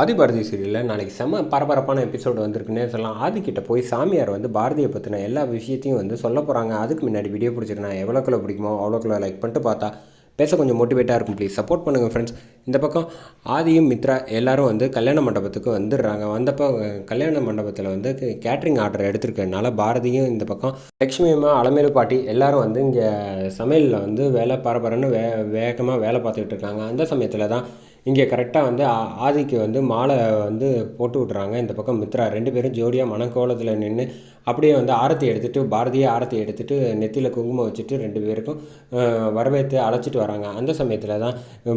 ஆதி பாரதி சீரியலில் நாளைக்கு செம்ம பரபரப்பான எபிசோடு வந்திருக்குன்னே சொல்லலாம். ஆதிக்கிட்ட போய் சாமியார் வந்து பாரதியை பற்றின எல்லா விஷயத்தையும் வந்து சொல்ல போகிறாங்க அதுக்கு முன்னாடி வீடியோ பிடிச்சிருந்தா எவ்வளோக்குள்ள பிடிக்குமோ அவ்வளோக்குள்ள லைக் பண்ணிட்டு பார்த்தா பேச கொஞ்சம் மோட்டிவேட்டாக இருக்கும். ப்ளீஸ் சப்போர்ட் பண்ணுங்கள் ஃப்ரெண்ட்ஸ் இந்த பக்கம் ஆதியும் மித்ரா எல்லாரும் வந்து கல்யாண மண்டபத்துக்கு வந்துடுறாங்க. வந்தப்போ கல்யாண மண்டபத்தில் வந்து கேட்ரிங் ஆர்டர் எடுத்திருக்கனால பாரதியும் இந்த பக்கம் லக்ஷ்மி அம்மா அலமேலு பாட்டி எல்லாரும் வந்து இங்கே சமையலில் வந்து வேலை பரபரன்னு வே வேகமாக வேலை பார்த்துக்கிட்டு இருக்காங்க. அந்த சமயத்தில் தான் இங்கே கரெக்டாக வந்து ஆ- ஆதிக்கு வந்து மாலை வந்து போட்டு விட்றாங்க இந்த பக்கம் மித்ரா ரெண்டு பேரும் ஜோடியாக மணக்கோலத்தில் நின்று அப்படியே வந்து ஆரத்தி எடுத்துகிட்டு பாரதியே ஆரத்தி எடுத்துகிட்டு நெத்தியில் குங்குமம் வச்சுட்டு ரெண்டு பேருக்கும் வரவேற்று அழைச்சிட்டு வராங்க. அந்த சமயத்தில் தான்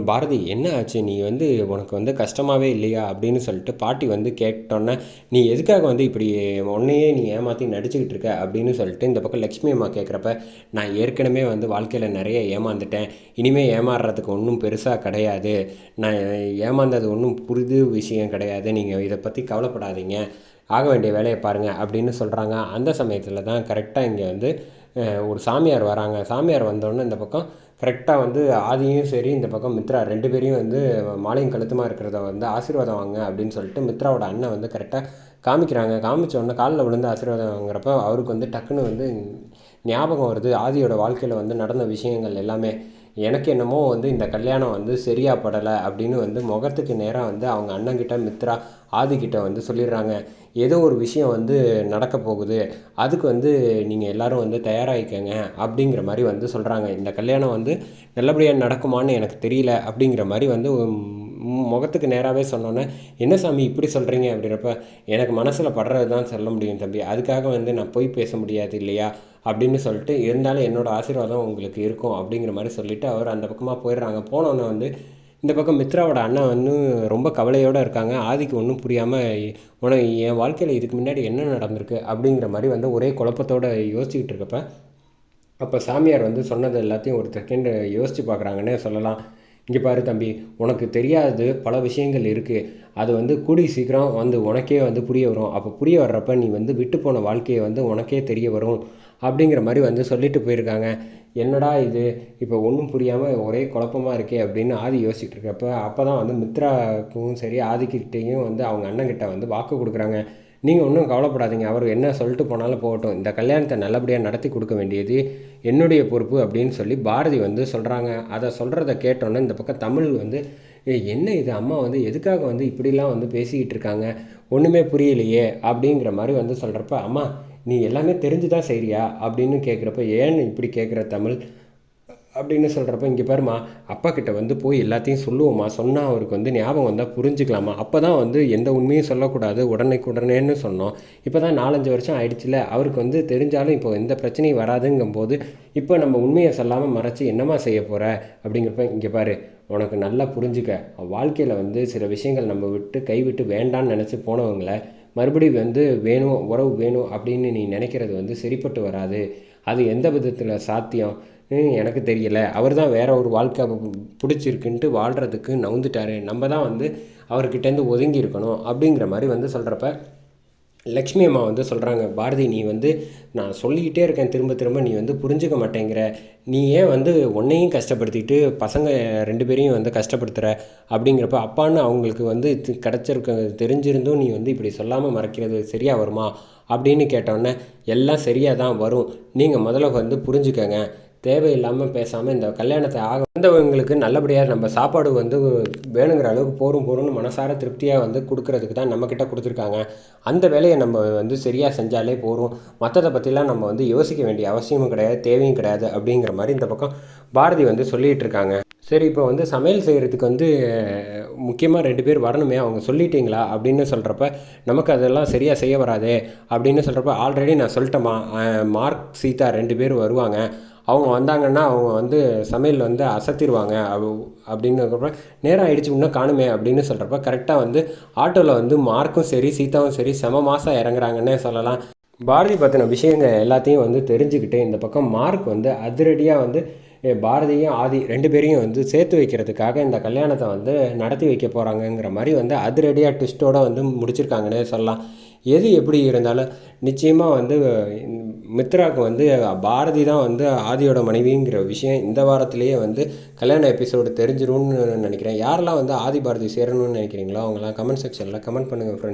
பாரதி என்ன ஆச்சு? நீ வந்து உனக்கு வந்து கஷ்டமாகவே இல்லையா? அப்படின்னு சொல்லிட்டு பாட்டி வந்து கேட்டோன்னே நீ எதுக்காக வந்து இப்படி உன்னையே நீ ஏமாற்றி நடிச்சுக்கிட்டு இருக்க? அப்படின்னு சொல்லிட்டு இந்த பக்கம் லக்ஷ்மி அம்மா கேட்குறப்ப நான் ஏற்கனவே வந்து வாழ்க்கையில் நிறைய ஏமாந்துட்டேன். இனிமேல் ஏமாறுறதுக்கு ஒன்றும் பெருசாக கிடையாது. நான் ஏமாந்தது ஒன்றும் புரிது விஷயம் கிடையாது. நீங்கள் இதை பற்றி கவலைப்படாதீங்க. ஆக வேண்டிய வேலையை பாருங்கள் அப்படின்னு சொல்கிறாங்க அந்த சமயத்தில் தான் கரெக்டாக இங்கே வந்து ஒரு சாமியார் வராங்க. சாமியார் வந்தோடனே இந்த பக்கம் கரெக்டாக வந்து ஆதியும் சரி இந்த பக்கம் மித்ரா ரெண்டு பேரையும் வந்து மாலையும் கழுத்துமாக இருக்கிறத வந்து ஆசீர்வாதம் வாங்க அப்படின்னு சொல்லிட்டு மித்ராவோட அண்ணன் வந்து கரெக்டாக காமிக்கிறாங்க. காமிச்ச உடனே காலில் விழுந்து ஆசீர்வாதம் வாங்குறப்ப அவருக்கு வந்து டக்குன்னு வந்து ஞாபகம் வருது. ஆதியோட வாழ்க்கையில் வந்து நடந்த விஷயங்கள் எல்லாமே. எனக்கு என்னமோ வந்து இந்த கல்யாணம் வந்து சரியாக படலை அப்படின்னு வந்து முகத்துக்கு நேராக வந்து அவங்க அண்ணங்கிட்ட மித்ரா ஆதிக்கிட்ட வந்து சொல்லிடுறாங்க. ஏதோ ஒரு விஷயம் வந்து நடக்க போகுது. அதுக்கு வந்து நீங்கள் எல்லோரும் வந்து தயாராகிக்கங்க அப்படிங்கிற மாதிரி வந்து சொல்கிறாங்க இந்த கல்யாணம் வந்து நல்லபடியாக நடக்குமான்னு எனக்கு தெரியல அப்படிங்கிற மாதிரி வந்து முகத்துக்கு நேராகவே சொன்னோன்னே என்ன சாமி இப்படி சொல்கிறீங்க அப்படின்றப்ப எனக்கு மனசில் படுறது தான் சொல்ல முடியும் தம்பி. அதுக்காக வந்து நான் போய் பேச முடியாது இல்லையா? அப்படின்னு சொல்லிட்டு இருந்தாலும் என்னோடய ஆசீர்வாதம் உங்களுக்கு இருக்கும் அப்படிங்கிற மாதிரி சொல்லிட்டு அவர் அந்த பக்கமாக போயிடுறாங்க. போனோன்னே வந்து இந்த பக்கம் மித்ராவோட அண்ணன் வந்து ரொம்ப கவலையோடு இருக்காங்க. ஆதிக்கு ஒன்றும் புரியாமல் உனக்கு என் வாழ்க்கையில் இதுக்கு முன்னாடி என்ன நடந்திருக்கு? அப்படிங்கிற மாதிரி வந்து ஒரே குழப்பத்தோடு யோசிச்சுக்கிட்டு இருக்கப்ப அப்போ சாமியார் வந்து சொன்னது எல்லாத்தையும் ஒரு செகண்ட் யோசித்து பார்க்குறாங்கன்னே சொல்லலாம். இங்கே பாரு தம்பி உனக்கு தெரியாதது பல விஷயங்கள் இருக்குது அது வந்து கூடி சீக்கிரம் வந்து உனக்கே வந்து புரிய வரும். அப்போ புரிய வர்றப்ப நீ வந்து விட்டு போன வாழ்க்கையை வந்து உனக்கே தெரிய வரும். அப்படிங்கிற மாதிரி வந்து சொல்லிட்டு போயிருக்காங்க. என்னடா இது? இப்போ ஒன்றும் புரியாமல் ஒரே குழப்பமாக இருக்கே அப்படின்னு ஆதி யோசிச்சுட்டு இருக்கப்ப அப்போ தான் வந்து மித்ராவுக்கும் சரி ஆதிக்கிட்டேயும் வந்து அவங்க அண்ணன்கிட்ட வந்து வாக்கு கொடுக்குறாங்க. நீங்கள் ஒன்றும் கவலைப்படாதீங்க. அவர் என்ன சொல்லிட்டு போனாலும் போகட்டும். இந்த கல்யாணத்தை நல்லபடியாக நடத்தி கொடுக்க வேண்டியது என்னுடைய பொறுப்பு அப்படின்னு சொல்லி பாரதி வந்து சொல்கிறாங்க அதை சொல்கிறத கேட்டோன்னே இந்த பக்கம் தமிழ் வந்து என்ன இது? அம்மா வந்து எதுக்காக வந்து இப்படிலாம் வந்து பேசிக்கிட்டு இருக்காங்க? ஒன்றுமே புரியலையே. அப்படிங்கிற மாதிரி வந்து சொல்கிறப்ப அம்மா நீ எல்லாமே தெரிஞ்சு தான் செய்றியா? அப்படின்னு கேட்குறப்ப ஏன் இப்படி கேட்குற தமிழ்? அப்படின்னு சொல்கிறப்ப இங்கே பாருமா அப்பா கிட்ட வந்து போய் எல்லாத்தையும் சொல்லுவோம்மா. சொன்னால் அவருக்கு வந்து ஞாபகம் வந்தால் புரிஞ்சுக்கலாமா அப்போ தான் வந்து எந்த உண்மையும் சொல்லக்கூடாது. உடனேக்கு உடனேன்னு சொன்னோம். இப்போ தான் நாலஞ்சு வருஷம் ஆயிடுச்சுல. அவருக்கு வந்து தெரிஞ்சாலும் இப்போ எந்த பிரச்சனையும் வராதுங்கும்போது இப்போ நம்ம உண்மையை சொல்லாமல் மறைச்சி என்னம்மா செய்ய போகிற அப்படிங்கிறப்ப இங்கே பாரு உனக்கு நல்லா புரிஞ்சுக்க. வாழ்க்கையில் வந்து சில விஷயங்கள் நம்ம விட்டு கைவிட்டு வேண்டான்னு நினச்சி போனவங்களை மறுபடியும் வந்து வேணும் உறவு வேணும் அப்படின்னு நீ நினைக்கிறது வந்து சரிப்பட்டு வராது. அது எந்த விதத்தில் சாத்தியம்? எனக்கு தெரியல. அவர் தான் வேறு ஒரு வாழ்க்கை பிடிச்சிருக்குன்ட்டு வாழ்கிறதுக்கு நவுந்துட்டார். நம்ம தான் வந்து அவர்கிட்டேருந்து ஒதுங்கி இருக்கணும் அப்படிங்கிற மாதிரி வந்து சொல்கிறப்ப லக்ஷ்மி அம்மா வந்து சொல்கிறாங்க பாரதி நீ வந்து நான் சொல்லிக்கிட்டே இருக்கேன் திரும்ப திரும்ப நீ வந்து புரிஞ்சுக்க மாட்டேங்கிற. நீ ஏன் வந்து உன்னையும் கஷ்டப்படுத்திட்டு பசங்க ரெண்டு பேரையும் வந்து கஷ்டப்படுத்துகிற அப்படிங்கிறப்ப அப்பான்னு அவங்களுக்கு வந்து கிடச்சிருக்க தெரிஞ்சிருந்தும் நீ வந்து இப்படி சொல்லாமல் மறைக்கிறது சரியாக வருமா? அப்படின்னு கேட்டோன்னே எல்லாம் சரியாக தான் வரும். நீங்கள் முதல்ல வந்து புரிஞ்சுக்கங்க. தேவையில்லாமல் பேசாமல் இந்த கல்யாணத்தை ஆக வந்தவங்களுக்கு நல்லபடியாக நம்ம சாப்பாடு வந்து வேணுங்கிற அளவுக்கு போரும் போரும்னு மனசார திருப்தியாக வந்து கொடுக்கறதுக்கு தான் நம்மக்கிட்ட கொடுத்துருக்காங்க. அந்த வேலையை நம்ம வந்து சரியாக செஞ்சாலே போகிறோம் மற்றதை பற்றிலாம் நம்ம வந்து யோசிக்க வேண்டிய அவசியமும் கிடையாது தேவையும் கிடையாது அப்படிங்கிற மாதிரி இந்த பக்கம் பாரதி வந்து சொல்லிகிட்டு இருக்காங்க சரி இப்போ வந்து சமையல் செய்கிறதுக்கு வந்து முக்கியமாக ரெண்டு பேர் வரணுமே அவங்க சொல்லிட்டீங்களா அப்படின்னு சொல்கிறப்ப நமக்கு அதெல்லாம் சரியாக செய்ய வராதே அப்படின்னு சொல்கிறப்ப ஆல்ரெடி நான் சொல்லிட்டேம்மா. மார்க் சீதா ரெண்டு பேர் வருவாங்க. அவங்க வந்தாங்கன்னா அவங்க வந்து சமையல் வந்து அசத்திடுவாங்க அப்~ அப்படின்னுக்கிறப்ப நேரம் ஆகிடுச்சு இன்னும் காணுமே அப்படின்னு சொல்கிறப்ப கரெக்டாக வந்து ஆட்டோவில் வந்து மார்க்கும் சரி சீதாவும் சரி செம மாதம் இறங்குறாங்கன்னே சொல்லலாம். பாரதி பற்றின விஷயங்கள் எல்லாத்தையும் வந்து தெரிஞ்சுக்கிட்டு இந்த பக்கம் மார்க் வந்து அதிரடியாக வந்து பாரதியும் ஆதி ரெண்டு பேரையும் வந்து சேர்த்து வைக்கிறதுக்காக இந்த கல்யாணத்தை வந்து நடத்தி வைக்க போகிறாங்கங்கிற மாதிரி வந்து அதிரடியாக ட்விஸ்ட்டோட வந்து முடிச்சிருக்காங்கன்னே சொல்லலாம். எது எப்படி இருந்தாலும் நிச்சயமாக வந்து மித்ராவுக்கு வந்து பாரதி தான் வந்து ஆதியோட மனைவிங்கிற விஷயம் இந்த வாரத்திலேயே வந்து கல்யாண எபிசோடு தெரிஞ்சிரும்னு நினைக்கிறேன். யாரெல்லாம் வந்து ஆதி பாரதி சேரணும்னு நினைக்கிறீங்களோ அவங்களாம் கமெண்ட் செக்ஷனில் கமெண்ட் பண்ணுங்கள் ஃப்ரெண்ட்ஸ்